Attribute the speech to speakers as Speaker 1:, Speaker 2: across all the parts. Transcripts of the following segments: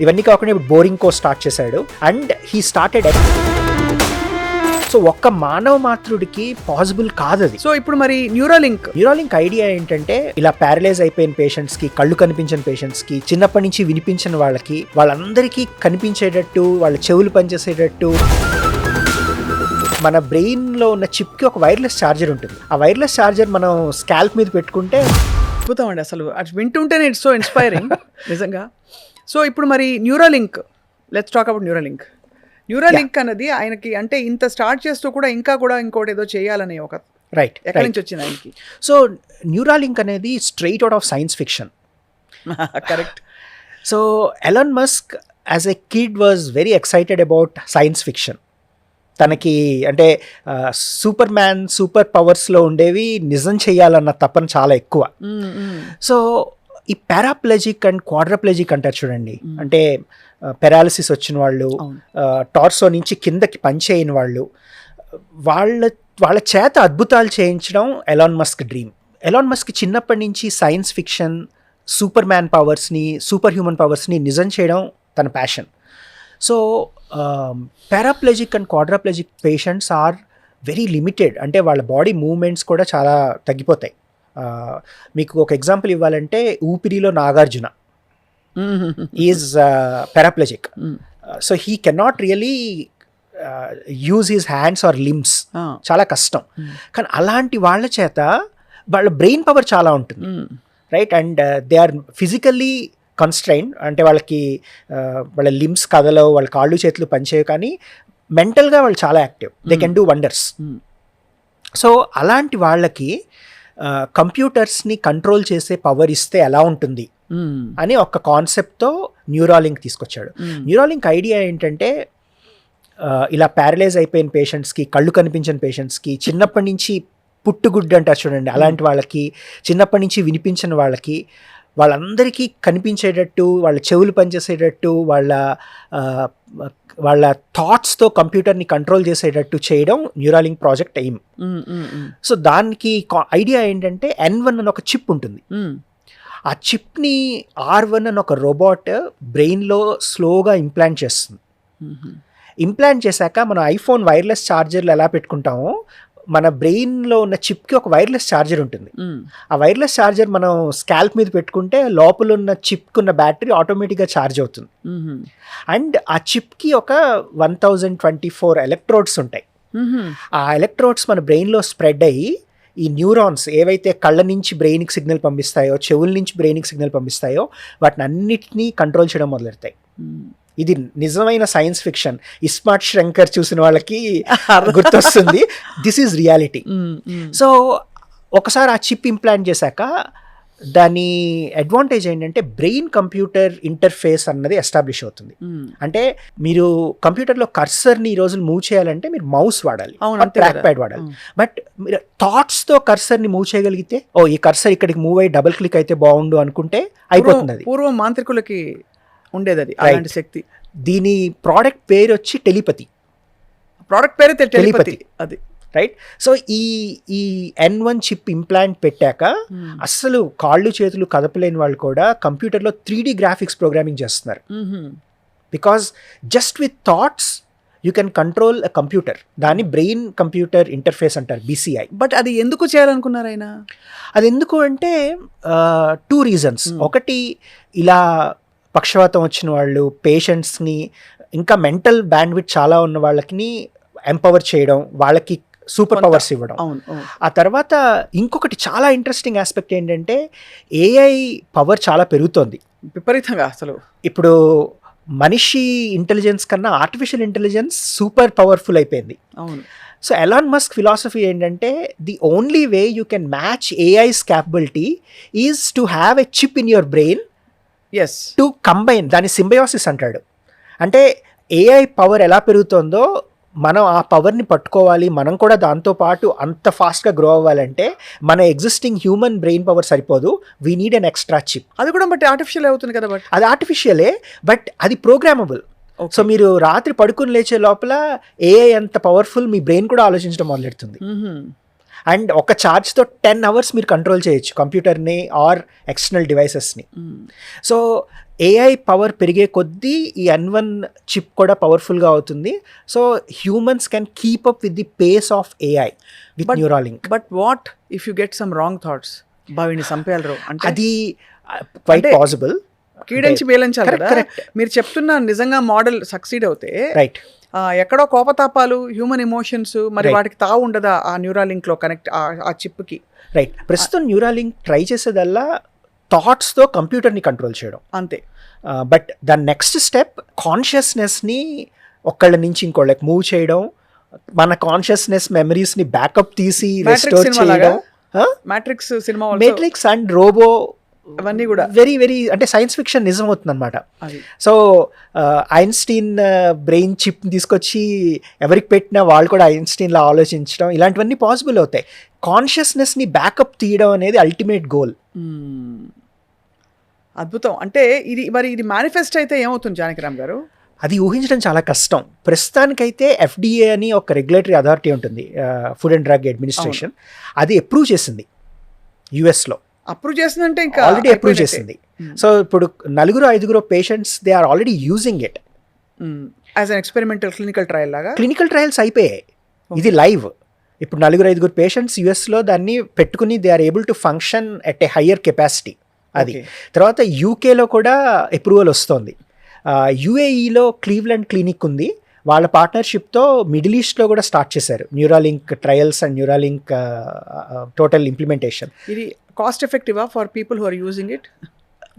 Speaker 1: ఇవన్నీ కాకుండా ఇప్పుడు బోరింగ్ కో స్టార్ట్ చేశాడు. అండ్ హీ స్టార్టెడ్ సో ఒక్క మానవ మాతృడికి పాసిబుల్ కాదు అది
Speaker 2: సో ఇప్పుడు మరి న్యూరోలింక్
Speaker 1: న్యూరాలింక్ ఐడియా ఏంటంటే ఇలా ప్యారలైజ్ అయిపోయిన పేషెంట్స్కి కళ్ళు కనిపించని పేషెంట్స్కి చిన్నప్పటి నుంచి వినిపించిన వాళ్ళకి వాళ్ళందరికీ కనిపించేటట్టు వాళ్ళ చెవులు పనిచేసేటట్టు మన బ్రెయిన్లో ఉన్న చిప్కి ఒక వైర్లెస్ ఛార్జర్ ఉంటుంది. ఆ వైర్లెస్ ఛార్జర్ మనం స్కాల్ప్ మీద పెట్టుకుంటే
Speaker 2: అద్భుతం అండి అసలు. అది వింటుంటేనే ఇట్స్ సో ఇన్స్పైరింగ్ నిజంగా. సో ఇప్పుడు మరి Neuralink let's talk about Neuralink Neuralink అన్నది ఆయనకి అంటే ఇంత స్టార్ట్ చేస్తూ కూడా ఇంకా కూడా ఇంకోటి ఏదో చేయాలనే ఒక
Speaker 1: రైట్
Speaker 2: ఎక్కడి నుంచి వచ్చింది ఆయనకి?
Speaker 1: సో న్యూరాలింక్ అనేది straight out of science fiction
Speaker 2: correct
Speaker 1: so Elon Musk as a kid was very excited about science fiction తనకి అంటే సూపర్ మ్యాన్ సూపర్ పవర్స్లో ఉండేవి నిజం చేయాలన్న తపన చాలా ఎక్కువ. సో ఈ పారాప్లజిక్ అండ్ క్వాడ్రప్లజిక్ అంటారు చూడండి. అంటే పెరాలసిస్ వచ్చిన వాళ్ళు. టార్సో నుంచి కిందకి పంచేయని వాళ్ళు వాళ్ళ వాళ్ళ చేత అద్భుతాలు చేయించడం Elon Musk dream. Elon Musk చిన్నప్పటి నుంచి సైన్స్ ఫిక్షన్ సూపర్ మ్యాన్ పవర్స్ని సూపర్ హ్యూమన్ పవర్స్ని నిజం చేయడం తన passion. So paraplegic and quadriplegic patients are very limited. అంటే వాళ్ళ బాడీ మూమెంట్స్ కూడా చాలా తగ్గిపోతాయి. మీకు ఒక ఎగ్జాంపుల్ ఇవ్వాలంటే ఊపిరిలో Nagarjuna. Is paraplegic so he cannot really use his hands or limbs చాలా కష్టం. కానీ అలాంటి వాళ్ళ చేత వాళ్ళ బ్రెయిన్ పవర్ చాలా ఉంటుంది. Right and they are physically constrain అంటే వాళ్ళకి uh, వాళ్ళ లిమ్స్ కదలవు వాళ్ళ కాళ్ళు చేతులు పనిచేయవు కానీ మెంటల్గా వాళ్ళు చాలా active they can do wonders so అలాంటి వాళ్ళకి కంప్యూటర్స్ని కంట్రోల్ చేసే పవర్ ఇస్తే ఎలా ఉంటుంది? అని ఒక కాన్సెప్ట్తో న్యూరాలింక్ తీసుకొచ్చాడు. న్యూరాలింక్ ఐడియా ఏంటంటే ఇలా ప్యారలైజ్ అయిపోయిన పేషెంట్స్కి కళ్ళు కనిపించని పేషెంట్స్కి చిన్నప్పటి నుంచి పుట్టుగుడ్డు అంటారు చూడండి అలాంటి వాళ్ళకి చిన్నప్పటి నుంచి వినిపించిన వాళ్ళకి వాళ్ళందరికీ కనిపించేటట్టు వాళ్ళ చెవులు పనిచేసేటట్టు వాళ్ళ వాళ్ళ థాట్స్తో కంప్యూటర్ని కంట్రోల్ చేసేటట్టు చేయడం న్యూరాలింక్ ప్రాజెక్ట్ ఎయిమ్. సో దానికి ఐడియా ఏంటంటే ఎన్ వన్ అని ఒక చిప్ ఉంటుంది. ఆ చిప్ని ఆర్ వన్ అని ఒక రోబోట్ బ్రెయిన్లో స్లోగా ఇంప్లాంట్ చేస్తుంది. ఇంప్లాంట్ చేశాక మన ఐఫోన్ వైర్లెస్ ఛార్జర్లు ఎలా పెట్టుకుంటామో మన బ్రెయిన్లో ఉన్న చిప్కి ఒక వైర్లెస్ ఛార్జర్ ఉంటుంది. ఆ వైర్లెస్ ఛార్జర్ మనం స్కాల్ప్ మీద పెట్టుకుంటే లోపల ఉన్న చిప్కి ఉన్న బ్యాటరీ ఆటోమేటిక్గా ఛార్జ్ అవుతుంది. అండ్ ఆ చిప్కి ఒక one thousand twenty four electrodes ఉంటాయి. ఆ ఎలక్ట్రోడ్స్ మన బ్రెయిన్లో స్ప్రెడ్ అయ్యి ఈ న్యూరాన్స్ ఏవైతే కళ్ళ నుంచి బ్రెయిన్కి సిగ్నల్ పంపిస్తాయో చెవుల నుంచి బ్రెయిన్కి సిగ్నల్ పంపిస్తాయో వాటిని అన్నిటినీ కంట్రోల్ చేయడం మొదలెడతాయి. ఇది నిజమైన సైన్స్ ఫిక్షన్. ఇస్మార్ట్ శ్రంకర్ చూసిన వాళ్ళకి గుర్తొస్తుంది. దిస్ ఈజ్ రియాలిటీ సో ఒకసారి ఆ చిప్ ఇంప్లాంట్ చేశాక దాని అడ్వాంటేజ్ ఏంటంటే బ్రెయిన్ కంప్యూటర్ ఇంటర్ఫేస్ అన్నది ఎస్టాబ్లిష్ అవుతుంది. అంటే మీరు కంప్యూటర్లో కర్సర్ని ఈ రోజులు మూవ్ చేయాలంటే మీరు మౌస్ వాడాలి. ట్రాక్. ప్యాడ్ వాడాలి. బట్ మీరు థాట్స్తో కర్సర్ని మూవ్ చేయగలిగితే ఓ ఈ కర్సర్ ఇక్కడికి మూవ్ అయ్యి డబుల్ క్లిక్ అయితే బాగుండు అనుకుంటే అయిపోతుంది
Speaker 2: పూర్వం మాంత్రికులకి ఉండేది అది. అలాంటి శక్తి.
Speaker 1: దీని ప్రోడక్ట్ పేరు వచ్చి టెలిపతి.
Speaker 2: ప్రోడక్ట్ పేరే టెలిపతి. అది.
Speaker 1: రైట్ సో ఈ ఈ ఎన్ వన్ చిప్ ఇంప్లాంట్ పెట్టాక అస్సలు కాళ్ళు చేతులు కదపలేని వాళ్ళు కూడా కంప్యూటర్లో త్రీ డి గ్రాఫిక్స్ ప్రోగ్రామింగ్ చేస్తున్నారు. Because just with thoughts you can control a computer దాన్ని బ్రెయిన్ కంప్యూటర్ ఇంటర్ఫేస్ అంటారు బీసీఐ
Speaker 2: బట్ అది ఎందుకు చేయాలనుకున్నారు ఆయన?
Speaker 1: అది ఎందుకు అంటే టూ రీజన్స్
Speaker 2: Hmm.
Speaker 1: ఒకటి ఇలా పక్షవాతం వచ్చిన వాళ్ళు పేషెంట్స్ని ఇంకా మెంటల్ బ్యాండ్విడ్ చాలా ఉన్న వాళ్ళకి ఎంపవర్ చేయడం వాళ్ళకి సూపర్. పవర్స్ ఇవ్వడం. ఆ తర్వాత ఇంకొకటి చాలా ఇంట్రెస్టింగ్ ఆస్పెక్ట్ ఏంటంటే ఏఐ పవర్ చాలా పెరుగుతోంది.
Speaker 2: విపరీతంగా అసలు.
Speaker 1: ఇప్పుడు మనిషి ఇంటెలిజెన్స్ కన్నా ఆర్టిఫిషియల్ ఇంటెలిజెన్స్ సూపర్ పవర్ఫుల్ అయిపోయింది.
Speaker 2: అవును.
Speaker 1: సో ఎలాన్ మస్క్ ఫిలాసఫీ ఏంటంటే the only way you can match AI's capability is to have a chip in your brain
Speaker 2: as
Speaker 1: to combine దాని సింబయోసిస్ అంటాడు. అంటే ఏఐ పవర్ ఎలా పెరుగుతుందో మనం ఆ పవర్ని పట్టుకోవాలి మనం కూడా దాంతో పాటు అంత ఫాస్ట్గా గ్రో అవ్వాలంటే మన ఎగ్జిస్టింగ్ హ్యూమన్ బ్రెయిన్ పవర్ సరిపోదు. We need an extra chip
Speaker 2: అది కూడా బట్టి ఆర్టిఫిషియల్ అవుతుంది కదా బట్
Speaker 1: అది ఆర్టిఫిషియలే బట్ అది ప్రోగ్రామబుల్ సో మీరు రాత్రి పడుకుని లేచే లోపల ఏఐ అంత పవర్ఫుల్ మీ బ్రెయిన్ కూడా ఆలోచించడం మొదలెడుతుంది. అండ్ ఒక ఛార్జ్తో టెన్ అవర్స్ మీరు కంట్రోల్ చేయొచ్చు కంప్యూటర్ని ఆర్ ఎక్స్టర్నల్ డివైసెస్ని. సో ఏఐ పవర్ పెరిగే కొద్దీ ఈ ఎన్ వన్ చిప్ కూడా పవర్ఫుల్గా అవుతుంది. So humans can keep up with the pace of AI with Neuralink.
Speaker 2: But what if you get some wrong thoughts? బావిని చంపేయాలరు? అంటే
Speaker 1: అది క్వైట్ పాసిబుల్
Speaker 2: కీడించి మేలించాలి కదా. మీరు చెప్తున్న నిజంగా మోడల్ సక్సీడ్ అవుతే
Speaker 1: రైట్
Speaker 2: ఎక్కడో కోపతాపాలు హ్యూమన్ ఎమోషన్స్ మరి. వాటికి తావు ఉండదా ఆ న్యూరాలింక్లో కనెక్ట్ ఆ చిప్కి?
Speaker 1: రైట్ ప్రస్తుతం న్యూరాలింక్ ట్రై చేసేదల్లా థాట్స్తో కంప్యూటర్ని కంట్రోల్ చేయడం.
Speaker 2: అంతే.
Speaker 1: బట్ దాని నెక్స్ట్ స్టెప్ కాన్షియస్నెస్ని ఒకళ్ళ నుంచి ఇంకోళ్ళకి మూవ్ చేయడం మన కాన్షియస్నెస్ మెమరీస్ని బ్యాకప్ తీసి రెస్టోర్? చేయడం
Speaker 2: Matrix cinema
Speaker 1: Matrix and robo
Speaker 2: అవన్నీ కూడా
Speaker 1: వెరీ వెరీ అంటే సైన్స్ ఫిక్షన్ నిజం అవుతుంది అనమాట సో ఐన్స్టీన్ బ్రెయిన్ చిప్ తీసుకొచ్చి ఎవరికి పెట్టినా వాళ్ళు కూడా ఐన్స్టీన్లా ఆలోచించడం ఇలాంటివన్నీ పాసిబుల్ అవుతాయి. కాన్షియస్నెస్ని బ్యాకప్ తీయడం అనేది అల్టిమేట్ గోల్.
Speaker 2: అద్భుతం. అంటే ఇది మరి ఇది మేనిఫెస్ట్ అయితే ఏమవుతుంది జానకిరామ్ గారు?
Speaker 1: అది ఊహించడం చాలా కష్టం. ప్రస్తుతానికైతే ఎఫ్డిఏ అని ఒక రెగ్యులేటరీ అథారిటీ ఉంటుంది. ఫుడ్ అండ్ డ్రగ్ అడ్మినిస్ట్రేషన్ అది అప్రూవ్ చేసింది. యుఎస్లో
Speaker 2: అప్రూవ్ చేసిందంటే ఇంకా
Speaker 1: ఆల్రెడీ అప్రూవ్. చేసింది సో ఇప్పుడు నలుగురు ఐదుగురు patients they are already using it
Speaker 2: as an experimental clinical trial లాగా?
Speaker 1: క్లినికల్ ట్రయల్స్ అయిపోయాయి. ఇది లైవ్ ఇప్పుడు నలుగురు ఐదుగురు పేషెంట్స్ యుఎస్లో దాన్ని పెట్టుకుని they are able to function at a higher capacity అది. తర్వాత యూకేలో కూడా అప్రూవల్ వస్తుంది. యుఏఈలో క్లీవ్లాండ్ క్లినిక్ ఉంది. వాళ్ళ పార్ట్నర్షిప్తో మిడిల్ ఈస్ట్లో కూడా స్టార్ట్ చేశారు. Neuralink trials and Neuralink total implementation
Speaker 2: ఇది cost ఎఫెక్టివా for people who are using it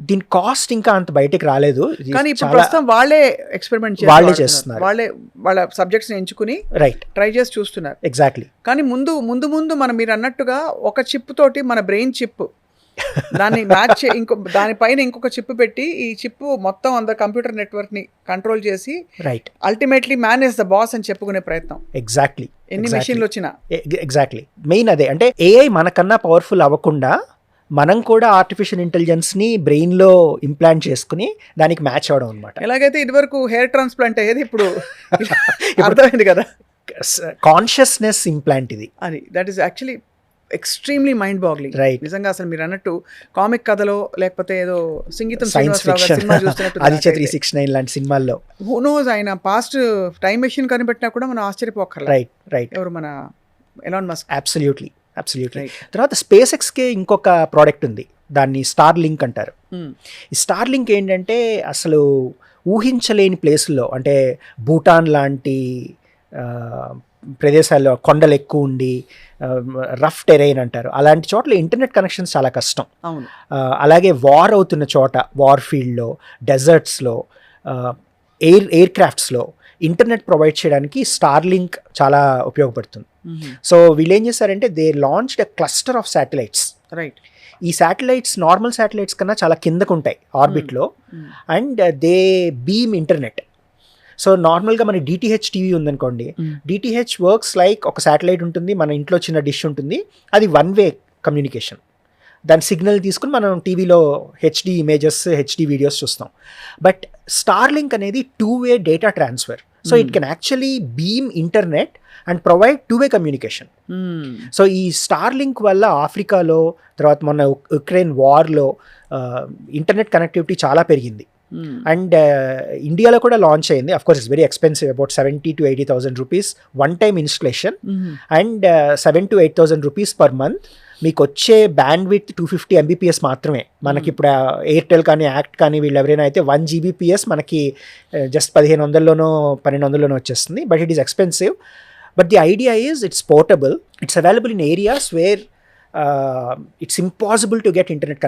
Speaker 1: దీని కాస్ట్ ఇంకా అంత బయటకు రాలేదు.
Speaker 2: కానీ ఇప్పుడు ప్రస్తుతం వాళ్ళే ఎక్స్పెరిమెంట్
Speaker 1: వాళ్ళే చేస్తున్నారు.
Speaker 2: వాళ్ళే వాళ్ళ సబ్జెక్ట్స్ ఎంచుకుని
Speaker 1: రైట్
Speaker 2: ట్రై చేసి చూస్తున్నారు.
Speaker 1: ఎగ్జాక్ట్లీ
Speaker 2: కానీ ముందు ముందు ముందు మనం మీరు అన్నట్టుగా ఒక చిప్ తోటి మన బ్రెయిన్ చిప్ దాన్ని మ్యాచ్ ఇంకో దానిపైన ఇంకొక చిప్ పెట్టి ఈ చిప్ మొత్తం అంత కంప్యూటర్ నెట్వర్క్ని కంట్రోల్ చేసి
Speaker 1: right
Speaker 2: ultimately man is the boss అని చెప్పుకునే ప్రయత్నం.
Speaker 1: ఎగ్జాక్ట్లీ
Speaker 2: ఎన్ని మెషిన్లు వచ్చినా.
Speaker 1: ఎగ్జాక్ట్లీ మెయిన్ అదే. అంటే ఏఐ మనకన్నా పవర్ఫుల్ అవ్వకుండా మనం కూడా ఆర్టిఫిషియల్ ఇంటెలిజెన్స్ని బ్రెయిన్లో ఇంప్లాంట్ చేసుకుని దానికి మ్యాచ్ అవ్వడం అనమాట
Speaker 2: ఎలాగైతే ఇదివరకు హెయిర్ ట్రాన్స్ప్లాంట్ అయ్యేది ఇప్పుడు అర్థమైంది కదా.
Speaker 1: కాన్షియస్నెస్ ఇంప్లాంట్ ఇది.
Speaker 2: అది. That is actually extremely mind boggling
Speaker 1: Right.
Speaker 2: నిజంగా అసలు మీరు అన్నట్టు కామిక్ కథలో లేకపోతే ఏదో సంగీతం
Speaker 1: సైన్స్ ఫిక్షన్
Speaker 2: సినిమా చూస్తున్నట్టు
Speaker 1: ఆదిత్య త్రీ సిక్స్ నైన్ లాంటి సినిమాల్లో.
Speaker 2: హూ నోస్ ఆయన పాస్ట్ టైం మెషిన్ కనిపెట్టినా కూడా మనం ఆశ్చర్యపోకర్లేదు
Speaker 1: రైట్ రైట్
Speaker 2: ఎవరు మన ఎలాన్ మస్క్
Speaker 1: అబ్సల్యూట్లీ అబ్సల్యూట్లీ. తర్వాత స్పేస్ ఎక్స్కే ఇంకొక ప్రోడక్ట్ ఉంది. దాన్ని స్టార్ లింక్ అంటారు ఈ స్టార్ లింక్ ఏంటంటే అసలు ఊహించలేని ప్లేసుల్లో అంటే భూటాన్ లాంటి ప్రదేశాల్లో కొండలు ఎక్కువ ఉండి రఫ్ టెరైన్ అంటారు. అలాంటి చోట్ల ఇంటర్నెట్ కనెక్షన్స్ చాలా కష్టం. అలాగే వార్ అవుతున్న చోట వార్ ఫీల్డ్లో డెజర్ట్స్లో ఎయిర్ ఎయిర్ క్రాఫ్ట్స్లో ఇంటర్నెట్ ప్రొవైడ్ చేయడానికి స్టార్ లింక్ చాలా ఉపయోగపడుతుంది. సో వీళ్ళు ఏం చేశారంటే they launch the cluster of satellites
Speaker 2: right
Speaker 1: ఈ శాటిలైట్స్ నార్మల్ శాటిలైట్స్ కన్నా చాలా కిందకు ఉంటాయి ఆర్బిట్లో and they beam internet so నార్మల్గా మన డిటిహెచ్ టీవీ ఉందనుకోండి డిటిహెచ్ వర్క్స్ లైక్ ఒక శాటిలైట్ ఉంటుంది మన ఇంట్లో చిన్న డిష్ ఉంటుంది అది వన్ వే కమ్యూనికేషన్ దాని సిగ్నల్ తీసుకుని మనం టీవీలో హెచ్డి ఇమేజెస్ హెచ్డి వీడియోస్ చూస్తాం. బట్ స్టార్ లింక్ అనేది two way data transfer so it can actually beam internet and provide two way communication so ఈ స్టార్ లింక్ వల్ల ఆఫ్రికాలో తర్వాత మొన్న ఉక్- ఉక్రెయిన్ వార్లో ఇంటర్నెట్ కనెక్టివిటీ చాలా పెరిగింది. అండ్ ఇండియాలో కూడా లాంచ్ అయింది. Of course it's very expensive about seventy to eighty thousand rupees one time installation and seven to eight thousand rupees per month మీకు వచ్చే bandwidth two fifty Mbps మాత్రమే. మనకి ఇప్పుడు ఎయిర్టెల్ కానీ యాక్ట్ కానీ వీళ్ళు ఎవరైనా అయితే వన్ జీబీపీఎస్ మనకి జస్ట్ పదిహేను వందల్లోనో పన్నెండు వందల్లోనో వచ్చేస్తుంది. But it is expensive but the idea is it's portable it's available in areas where it's impossible to get internet connect